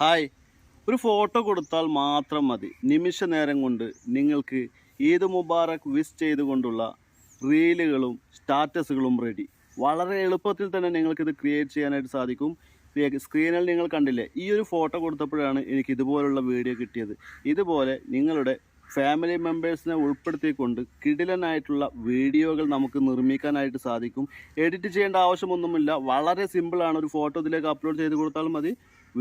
Hi. ഒരു photo കൊടുത്താൽ മാത്രം മതി. നിമിഷ നേരം കൊണ്ട് നിങ്ങൾക്ക് ഈദ് മുബാറക് വിസ് ചെയ്തുകൊണ്ടുള്ള റീലുകളും സ്റ്റാറ്റസുകളും റെഡി വളരെ എളുപ്പത്തിൽ തന്നെ നിങ്ങൾക്കിത് ക്രിയേറ്റ് ചെയ്യാനായിട്ട് സാധിക്കും. സ്ക്രീനിൽ നിങ്ങൾ കണ്ടില്ലേ? ഈ ഒരു ഫോട്ടോ കൊടുത്തപ്പോഴാണ് എനിക്ക് ഇതുപോലുള്ള വീഡിയോ കിട്ടിയത്. ഇതുപോലെ നിങ്ങളുടെ ഫാമിലി മെമ്പേഴ്സിനെ ഉൾപ്പെടുത്തിക്കൊണ്ട് കിടിലനായിട്ടുള്ള വീഡിയോകൾ നമുക്ക് നിർമ്മിക്കാനായിട്ട് സാധിക്കും. എഡിറ്റ് ചെയ്യേണ്ട ആവശ്യമൊന്നുമില്ല. വളരെ സിമ്പിളാണ് ഒരു ഫോട്ടോ ഇതിലേക്ക് അപ്ലോഡ് ചെയ്ത് കൊടുത്താൽ മതി.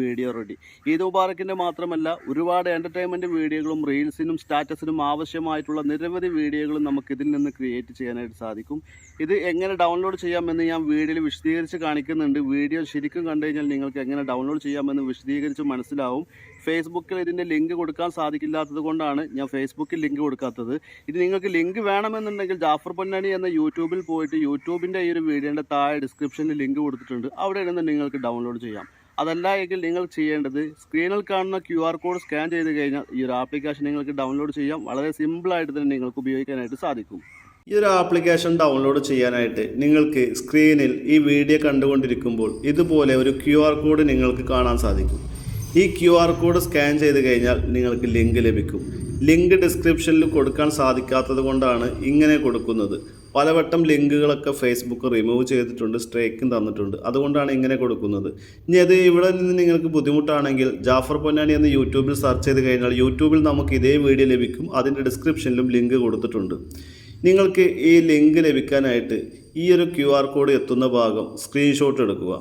Video ready. ഈദ് മുബാറക്കിന്റെ മാത്രമല്ല ഒരുപാട് എന്റർടൈൻമെന്റ് വീഡിയോകളും റീൽസിനും സ്റ്റാറ്റസിനും ആവശ്യമായിട്ടുള്ള നിരവധി വീഡിയോകളും നമുക്ക് ഇതിൽ നിന്ന് ക്രിയേറ്റ് ചെയ്യാനായിട്ട് സാധിക്കും. ഇത് എങ്ങനെ ഡൗൺലോഡ് ചെയ്യാമെന്ന് ഞാൻ വീഡിയോയിൽ വിശദീകരിച്ച് കാണിക്കുന്നുണ്ട്. വീഡിയോ ശരിക്കും കണ്ടു കഴിഞ്ഞാൽ നിങ്ങൾക്ക് എങ്ങനെ ഡൗൺലോഡ് ചെയ്യാമെന്ന് വിശദീകരിച്ച് മനസ്സിലാവും. ഫേസ്ബുക്കിൽ ഇതിന്റെ ലിങ്ക് കൊടുക്കാൻ സാധിക്കില്ലാത്തത് കൊണ്ടാണ് ഞാൻ ഫേസ്ബുക്കിൽ ലിങ്ക് കൊടുക്കാത്തത്. ഇത് നിങ്ങൾക്ക് ലിങ്ക് വേണമെന്നുണ്ടെങ്കിൽ ജാഫർ പൊന്നാനി എന്ന യൂട്യൂബിൽ പോയിട്ട് യൂട്യൂബിന്റെ ഈ ഒരു വീഡിയോന്റെ താഴെ ഡിസ്ക്രിപ്ഷനിൽ ലിങ്ക് കൊടുത്തിട്ടുണ്ട്. അവിടെ നിന്ന് നിങ്ങൾക്ക് ഡൗൺലോഡ് ചെയ്യാം. അതല്ല എങ്കിൽ നിങ്ങൾ ചെയ്യേണ്ടത് സ്ക്രീനിൽ കാണുന്ന ക്യു ആർ കോഡ് സ്കാൻ ചെയ്ത് കഴിഞ്ഞാൽ ഈ ഒരു ആപ്ലിക്കേഷൻ നിങ്ങൾക്ക് ഡൗൺലോഡ് ചെയ്യാം. വളരെ സിമ്പിളായിട്ട് തന്നെ നിങ്ങൾക്ക് ഉപയോഗിക്കാനായിട്ട് സാധിക്കും. ഈ ഒരു ആപ്ലിക്കേഷൻ ഡൗൺലോഡ് ചെയ്യാനായിട്ട് നിങ്ങൾക്ക് സ്ക്രീനിൽ ഈ വീഡിയോ കണ്ടുകൊണ്ടിരിക്കുമ്പോൾ ഇതുപോലെ ഒരു ക്യു ആർ കോഡ് നിങ്ങൾക്ക് കാണാൻ സാധിക്കും. ഈ ക്യു ആർ കോഡ് സ്കാൻ ചെയ്ത് കഴിഞ്ഞാൽ നിങ്ങൾക്ക് ലിങ്ക് ലഭിക്കും. ലിങ്ക് ഡിസ്ക്രിപ്ഷനിൽ കൊടുക്കാൻ സാധിക്കാത്തത് കൊണ്ടാണ് ഇങ്ങനെ കൊടുക്കുന്നത്. പലവട്ടം ലിങ്കുകളൊക്കെ ഫേസ്ബുക്ക് റിമൂവ് ചെയ്തിട്ടുണ്ട് സ്ട്രൈക്കും തന്നിട്ടുണ്ട്. അതുകൊണ്ടാണ് ഇങ്ങനെ കൊടുക്കുന്നത്. ഇനി അത് ഇവിടെ നിന്ന് നിങ്ങൾക്ക് ബുദ്ധിമുട്ടാണെങ്കിൽ ജാഫർ പൊന്നാനി എന്ന് യൂട്യൂബിൽ സെർച്ച് ചെയ്ത് കഴിഞ്ഞാൽ യൂട്യൂബിൽ നമുക്ക് ഇതേ വീഡിയോ ലഭിക്കും. അതിന്റെ ഡിസ്ക്രിപ്ഷനിലും ലിങ്ക് കൊടുത്തിട്ടുണ്ട്. നിങ്ങൾക്ക് ഈ ലിങ്ക് ലഭിക്കാനായിട്ട് ഈ ഒരു ക്യു ആർ കോഡ് എത്തുന്ന ഭാഗം സ്ക്രീൻഷോട്ട് എടുക്കുക.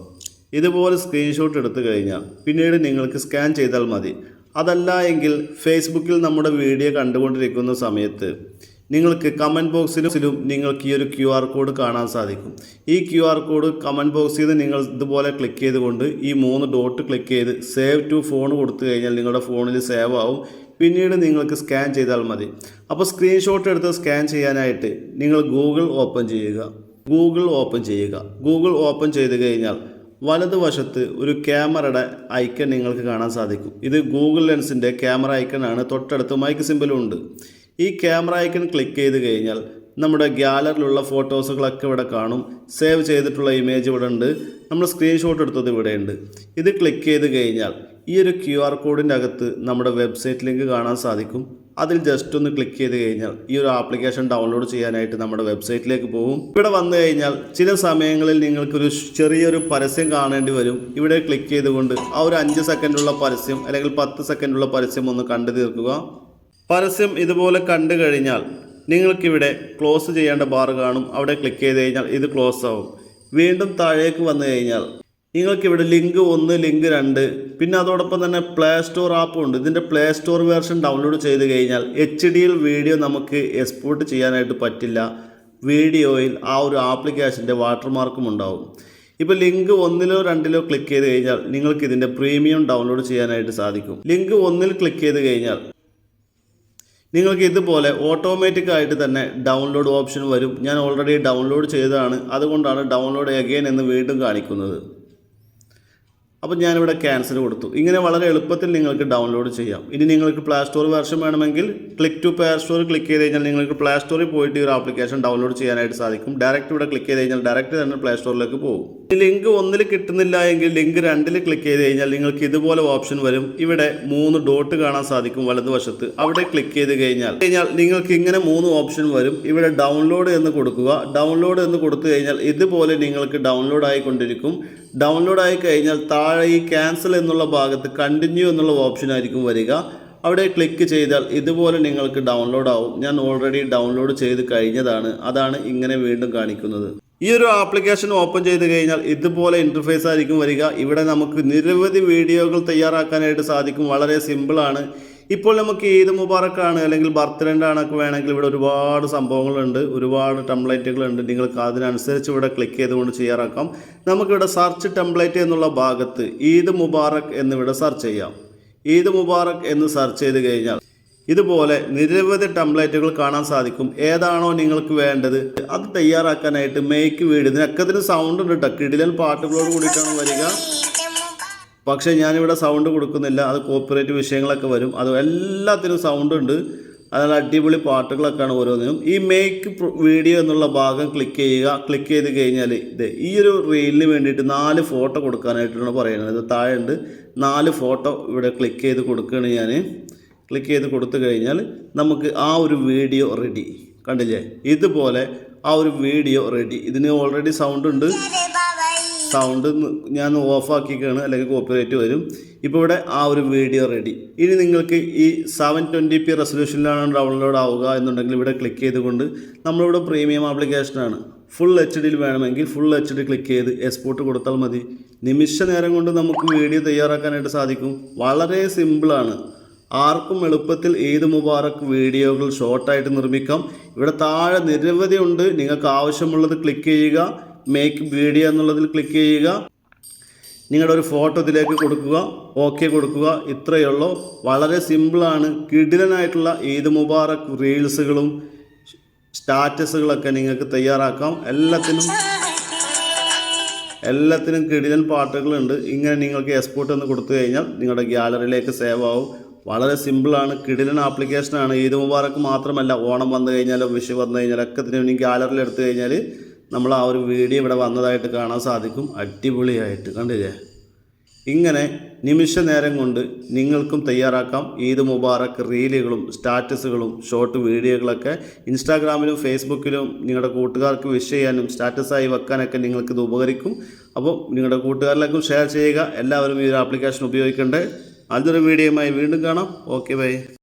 ഇതുപോലെ സ്ക്രീൻഷോട്ട് എടുത്തു കഴിഞ്ഞാൽ പിന്നീട് നിങ്ങൾക്ക് സ്കാൻ ചെയ്താൽ മതി. അതല്ല എങ്കിൽ ഫേസ്ബുക്കിൽ നമ്മുടെ വീഡിയോ കണ്ടുകൊണ്ടിരിക്കുന്ന സമയത്ത് നിങ്ങൾക്ക് കമന്റ് ബോക്സിലും നിങ്ങൾക്ക് ഈ ഒരു ക്യു ആർ കോഡ് കാണാൻ സാധിക്കും. ഈ ക്യു ആർ കോഡ് കമന്റ് ബോക്സിൽ നിന്ന് നിങ്ങൾ ഇതുപോലെ ക്ലിക്ക് ചെയ്തുകൊണ്ട് ഈ മൂന്ന് ഡോട്ട് ക്ലിക്ക് ചെയ്ത് സേവ് ടു ഫോൺ കൊടുത്തു കഴിഞ്ഞാൽ നിങ്ങളുടെ ഫോണിൽ സേവ് ആവും. പിന്നീട് നിങ്ങൾക്ക് സ്കാൻ ചെയ്താൽ മതി. അപ്പോൾ സ്ക്രീൻഷോട്ട് എടുത്ത് സ്കാൻ ചെയ്യാനായിട്ട് നിങ്ങൾ ഗൂഗിൾ ഓപ്പൺ ചെയ്യുക. ഗൂഗിൾ ഓപ്പൺ ചെയ്യുക. ഗൂഗിൾ ഓപ്പൺ ചെയ്ത് കഴിഞ്ഞാൽ വലതുവശത്ത് ഒരു ക്യാമറയുടെ ഐക്കൺ നിങ്ങൾക്ക് കാണാൻ സാധിക്കും. ഇത് ഗൂഗിൾ ലെൻസിന്റെ ക്യാമറ ഐക്കൺ ആണ്. തൊട്ടടുത്ത് മൈക്ക് സിമ്പിളും ഉണ്ട്. ഈ ക്യാമറ ഐക്കൺ ക്ലിക്ക് ചെയ്ത് കഴിഞ്ഞാൽ നമ്മുടെ ഗ്യാലറിയിലുള്ള ഫോട്ടോസുകളൊക്കെ ഇവിടെ കാണും. സേവ് ചെയ്തിട്ടുള്ള ഇമേജ് ഇവിടെ ഉണ്ട്. നമ്മൾ സ്ക്രീൻഷോട്ട് എടുത്തത് ഇവിടെ ഉണ്ട്. ഇത് ക്ലിക്ക് ചെയ്ത് കഴിഞ്ഞാൽ ഈ ഒരു ക്യു ആർ കോഡിന്റെ അകത്ത് നമ്മുടെ വെബ്സൈറ്റ് ലിങ്ക് കാണാൻ സാധിക്കും. അതിൽ ജസ്റ്റ് ഒന്ന് ക്ലിക്ക് ചെയ്ത് കഴിഞ്ഞാൽ ഈ ഒരു ആപ്ലിക്കേഷൻ ഡൗൺലോഡ് ചെയ്യാനായിട്ട് നമ്മുടെ വെബ്സൈറ്റിലേക്ക് പോകും. ഇവിടെ വന്നു കഴിഞ്ഞാൽ ചില സമയങ്ങളിൽ നിങ്ങൾക്കൊരു ചെറിയൊരു പരസ്യം കാണേണ്ടി വരും. ഇവിടെ ക്ലിക്ക് ചെയ്തുകൊണ്ട് ആ ഒരു അഞ്ച് സെക്കൻഡുള്ള പരസ്യം അല്ലെങ്കിൽ പത്ത് സെക്കൻഡുള്ള പരസ്യം ഒന്ന് കണ്ടു തീർക്കുക. പരസ്യം ഇതുപോലെ കണ്ടു കഴിഞ്ഞാൽ നിങ്ങൾക്കിവിടെ ക്ലോസ് ചെയ്യേണ്ട ബാർ കാണും. അവിടെ ക്ലിക്ക് ചെയ്ത് കഴിഞ്ഞാൽ ഇത് ക്ലോസ് ആവും. വീണ്ടും താഴേക്ക് വന്നു കഴിഞ്ഞാൽ നിങ്ങൾക്കിവിടെ ലിങ്ക് ഒന്ന് ലിങ്ക് രണ്ട് പിന്നെ അതോടൊപ്പം തന്നെ പ്ലേ സ്റ്റോർ ആപ്പും ഉണ്ട്. ഇതിന്റെ പ്ലേ സ്റ്റോർ വേർഷൻ ഡൗൺലോഡ് ചെയ്ത് കഴിഞ്ഞാൽ എച്ച് ഡിയിൽ വീഡിയോ നമുക്ക് എക്സ്പോർട്ട് ചെയ്യാനായിട്ട് പറ്റില്ല. വീഡിയോയിൽ ആ ഒരു ആപ്ലിക്കേഷന്റെ വാട്ടർമാർക്കും ഉണ്ടാവും. ഇപ്പോൾ ലിങ്ക് ഒന്നിലോ രണ്ടിലോ ക്ലിക്ക് ചെയ്ത് കഴിഞ്ഞാൽ നിങ്ങൾക്ക് ഇതിന്റെ പ്രീമിയം ഡൗൺലോഡ് ചെയ്യാനായിട്ട് സാധിക്കും. ലിങ്ക് ഒന്നിൽ ക്ലിക്ക് ചെയ്ത് കഴിഞ്ഞാൽ നിങ്ങൾക്ക് ഇതുപോലെ ഓട്ടോമാറ്റിക് ആയിട്ട് തന്നെ ഡൗൺലോഡ് ഓപ്ഷൻ വരും. ഞാൻ ഓൾറെഡി ഡൗൺലോഡ് ചെയ്തതാണ്. അതുകൊണ്ടാണ് ഡൗൺലോഡ് അഗെയിൻ എന്ന് വീണ്ടും കാണിക്കുന്നത്. അപ്പോൾ ഞാനിവിടെ ക്യാൻസൽ കൊടുത്തു. ഇങ്ങനെ വളരെ എളുപ്പത്തിൽ നിങ്ങൾക്ക് ഡൗൺലോഡ് ചെയ്യാം. ഇനി നിങ്ങൾക്ക് പ്ലേ സ്റ്റോർ വെർഷൻ വേണമെങ്കിൽ click to play store click ചെയ്ത് കഴിഞ്ഞാൽ നിങ്ങൾക്ക് പ്ലേ സ്റ്റോറിൽ പോയിട്ട് ഈ ഒരു ആപ്ലിക്കേഷൻ ഡൗൺലോഡ് ചെയ്യാനായിട്ട് സാധിക്കും. ഡയറക്റ്റ് ഇവിടെ ക്ലിക്ക് ചെയ്ത് കഴിഞ്ഞാൽ ഡയറക്റ്റ് തന്നെ പ്ലേ സ്റ്റോറിലേക്ക് പോകും. ഈ ലിങ്ക് ഒന്നിൽ കിട്ടുന്നില്ല എങ്കിൽ ലിങ്ക് രണ്ടിൽ ക്ലിക്ക് ചെയ്ത് കഴിഞ്ഞാൽ നിങ്ങൾക്ക് ഇതുപോലെ ഓപ്ഷൻ വരും. ഇവിടെ മൂന്ന് ഡോട്ട് കാണാൻ സാധിക്കും വലതുവശത്ത്. അവിടെ ക്ലിക്ക് ചെയ്ത് കഴിഞ്ഞാൽ കഴിഞ്ഞാൽ നിങ്ങൾക്ക് ഇങ്ങനെ മൂന്ന് ഓപ്ഷൻ വരും. ഇവിടെ ഡൗൺലോഡ് എന്ന് കൊടുക്കുക. ഡൗൺലോഡ് എന്ന് കൊടുത്തു കഴിഞ്ഞാൽ ഇതുപോലെ നിങ്ങൾക്ക് ഡൗൺലോഡ് ആയിക്കൊണ്ടിരിക്കും. ഡൗൺലോഡ് ആയി കഴിഞ്ഞാൽ താഴെ ഈ ക്യാൻസൽ എന്നുള്ള ഭാഗത്ത് കണ്ടിന്യൂ എന്നുള്ള ഓപ്ഷൻ ആയിരിക്കും വരിക. അവിടെ ക്ലിക്ക് ചെയ്താൽ ഇതുപോലെ നിങ്ങൾക്ക് ഡൗൺലോഡ് ആവും. ഞാൻ ഓൾറെഡി ഡൗൺലോഡ് ചെയ്ത് കഴിഞ്ഞതാണ്. അതാണ് ഇങ്ങനെ വീണ്ടും കാണിക്കുന്നത്. ഈ ഒരു ആപ്ലിക്കേഷൻ ഓപ്പൺ ചെയ്ത് കഴിഞ്ഞാൽ ഇതുപോലെ ഇന്റർഫേസ് ആയിരിക്കും വരിക. ഇവിടെ നമുക്ക് നിരവധി വീഡിയോകൾ തയ്യാറാക്കാനായിട്ട് സാധിക്കും. വളരെ സിമ്പിളാണ് ഇപ്പോൾ നമുക്ക് ഈദ് മുബാറക്കാണ് അല്ലെങ്കിൽ ബർത്ത്ഡേ ആണൊക്കെ വേണമെങ്കിൽ ഇവിടെ ഒരുപാട് സംഭവങ്ങളുണ്ട് ഒരുപാട് ടെംപ്ലേറ്റുകളുണ്ട്. നിങ്ങൾക്ക് അതിനനുസരിച്ച് ഇവിടെ ക്ലിക്ക് ചെയ്തുകൊണ്ട് ചെയ്യാറാക്കാം. നമുക്കിവിടെ സെർച്ച് ടെംപ്ലേറ്റ് എന്നുള്ള ഭാഗത്ത് ഈദ് മുബാറക് എന്നിവിടെ സെർച്ച് ചെയ്യാം. ഈദ് മുബാറക് എന്ന് സെർച്ച് ചെയ്ത് കഴിഞ്ഞാൽ ഇതുപോലെ നിരവധി ടെംപ്ലേറ്റുകൾ കാണാൻ സാധിക്കും. ഏതാണോ നിങ്ങൾക്ക് വേണ്ടത് അത് തയ്യാറാക്കാനായിട്ട് മേക്ക് വീട്. ഇതിനൊക്കെ ഇതിന് സൗണ്ട് ഉണ്ട് കേട്ടോ കിടിലൻ പാട്ടുകളോട് കൂടിയിട്ടാണ് വരിക. പക്ഷേ ഞാനിവിടെ സൗണ്ട് കൊടുക്കുന്നില്ല. അത് കോപ്പറേറ്റ് വിഷയങ്ങളൊക്കെ വരും. അത് എല്ലാത്തിനും സൗണ്ട് ഉണ്ട്. അതായത് അടിപൊളി പാട്ടുകളൊക്കെയാണ് ഓരോന്നിനും. ഈ മേക്ക് വീഡിയോ എന്നുള്ള ഭാഗം ക്ലിക്ക് ചെയ്യുക. ക്ലിക്ക് ചെയ്ത് കഴിഞ്ഞാൽ ഇത് ഈ ഒരു റീലിന് വേണ്ടിയിട്ട് നാല് ഫോട്ടോ കൊടുക്കാനായിട്ടാണ് പറയുന്നത്. ഇത് താഴെ ഉണ്ട് നാല് ഫോട്ടോ ഇവിടെ ക്ലിക്ക് ചെയ്ത് കൊടുക്കുകയാണ് ഞാൻ ക്ലിക്ക് ചെയ്ത് കൊടുത്തു കഴിഞ്ഞാൽ നമുക്ക് ആ ഒരു വീഡിയോ റെഡി കണ്ടില്ലേ? ഇതുപോലെ ആ ഒരു വീഡിയോ റെഡി ഇതിന് ഓൾറെഡി സൗണ്ട് ഉണ്ട്. സൗണ്ട് ഞാൻ ഓഫാക്കിക്കാണ് അല്ലെങ്കിൽ കോപ്പിറൈറ്റ് വരും. ഇപ്പോൾ ഇവിടെ ആ ഒരു വീഡിയോ റെഡി ഇനി നിങ്ങൾക്ക് ഈ സെവൻ ട്വന്റി പി റെസൊല്യൂഷനിലാണ് ഡൗൺലോഡ് ആവുക എന്നുണ്ടെങ്കിൽ ഇവിടെ ക്ലിക്ക് ചെയ്തുകൊണ്ട് നമ്മളിവിടെ പ്രീമിയം ആപ്ലിക്കേഷനാണ് ഫുൾ എച്ച് ഡിയിൽ വേണമെങ്കിൽ ഫുൾ എച്ച് ഡി ക്ലിക്ക് ചെയ്ത് എക്സ്പോർട്ട് കൊടുത്താൽ മതി. നിമിഷ നേരം കൊണ്ട് നമുക്ക് വീഡിയോ തയ്യാറാക്കാനായിട്ട് സാധിക്കും. വളരെ സിമ്പിളാണ് ആർക്കും എളുപ്പത്തിൽ ഏത് മുബാറക് വീഡിയോകൾ ഷോർട്ടായിട്ട് നിർമ്മിക്കാം. ഇവിടെ താഴെ നിരവധി ഉണ്ട്. നിങ്ങൾക്ക് ആവശ്യമുള്ളത് ക്ലിക്ക് ചെയ്യുക. മേക്ക് വീഡിയോ എന്നുള്ളതിൽ ക്ലിക്ക് ചെയ്യുക. നിങ്ങളുടെ ഒരു ഫോട്ടോ ഇതിലേക്ക് കൊടുക്കുക. ഓക്കെ കൊടുക്കുക. ഇത്രയേ ഉള്ളൂ. വളരെ സിമ്പിളാണ് കിടിലനായിട്ടുള്ള ഈദ് മുബാറക് റീൽസുകളും സ്റ്റാറ്റസുകളൊക്കെ നിങ്ങൾക്ക് തയ്യാറാക്കാം. എല്ലാത്തിനും എല്ലാത്തിനും കിടിലൻ പാട്ടുകളുണ്ട്. ഇങ്ങനെ നിങ്ങൾക്ക് എക്സ്പോർട്ട് എന്ന് കൊടുത്തു കഴിഞ്ഞാൽ നിങ്ങളുടെ ഗ്യാലറിയിലേക്ക് സേവ് ആവും. വളരെ സിമ്പിളാണ് കിടിലൻ ആപ്ലിക്കേഷനാണ് ഈദ് മുബാറക് മാത്രമല്ല ഓണം വന്നു കഴിഞ്ഞാലോ വിഷു വന്നു കഴിഞ്ഞാലോ ഒക്കെ ഇതിന് വേണ്ടി ഗ്യാലറിയിൽ എടുത്തു കഴിഞ്ഞാൽ നമ്മൾ ആ ഒരു വീഡിയോ ഇവിടെ വന്നതായിട്ട് കാണാൻ സാധിക്കും. അടിപൊളിയായിട്ട്. കണ്ടില്ലേ? ഇങ്ങനെ നിമിഷ നേരം കൊണ്ട് നിങ്ങൾക്കും തയ്യാറാക്കാം. ഈദ് മുബാറക്ക് റീലുകളും സ്റ്റാറ്റസുകളും ഷോർട്ട് വീഡിയോകളൊക്കെ ഇൻസ്റ്റാഗ്രാമിലും ഫേസ്ബുക്കിലും നിങ്ങളുടെ കൂട്ടുകാർക്ക് വിഷ് ചെയ്യാനും സ്റ്റാറ്റസായി വെക്കാനൊക്കെ നിങ്ങൾക്ക് ഇത് ഉപകരിക്കും. അപ്പോൾ നിങ്ങളുടെ കൂട്ടുകാരിലേക്കും ഷെയർ ചെയ്യുക. എല്ലാവരും ഈ ഒരു ആപ്ലിക്കേഷൻ ഉപയോഗിക്കേണ്ടത് അതൊരു വീഡിയോയുമായി വീണ്ടും കാണാം. Okay bye